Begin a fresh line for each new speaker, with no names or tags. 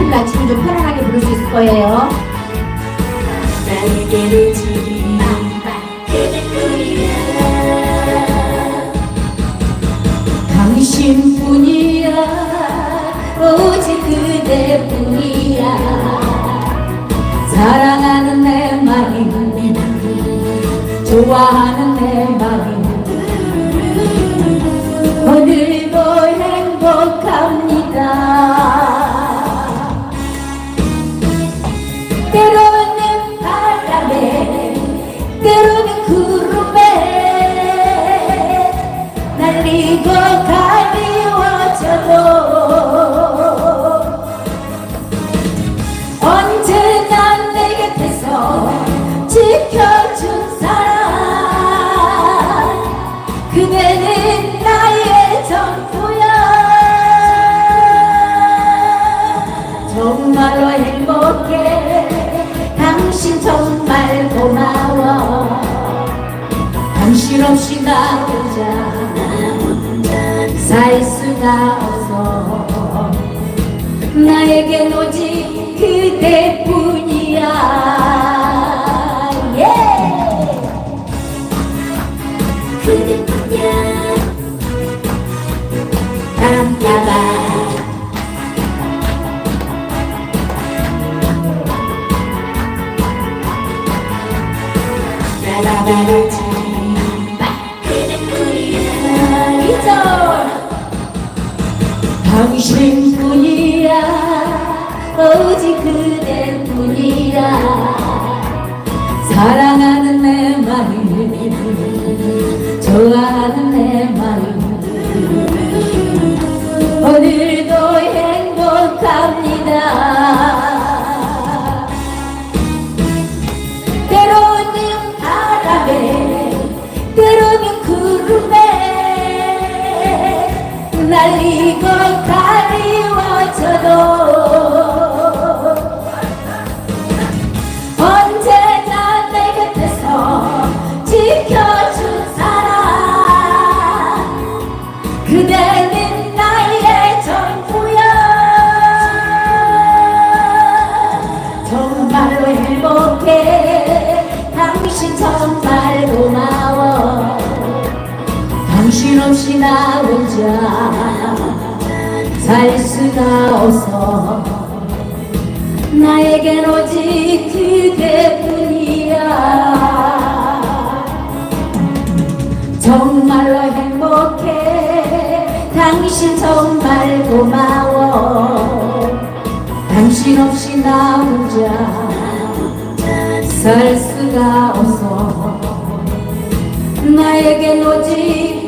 토요일 아침에 좀 편안하게 부를 수 있을 거예요. 당신뿐이야 오직 그대뿐이야 사랑하는 내 마음 좋아하는 구름에 날리고 가 살 수가 없어. 나에겐 오직 그대뿐이야. 예!
그대뿐이야.
깜깜아
나라바라
당신뿐이야 오직 그대뿐이야 사랑 언제나 내 곁에서 지켜준 사랑 그대는 나의 전부야 정말로 행복해. 당신 정말 고마워. 당신 없이 나 혼자 살 수가 없어. 나에겐 오직 그대뿐이야. 정말로 행복해. 당신 정말 고마워. 당신 없이 나 혼자 살 수가 없어. 나에겐 오직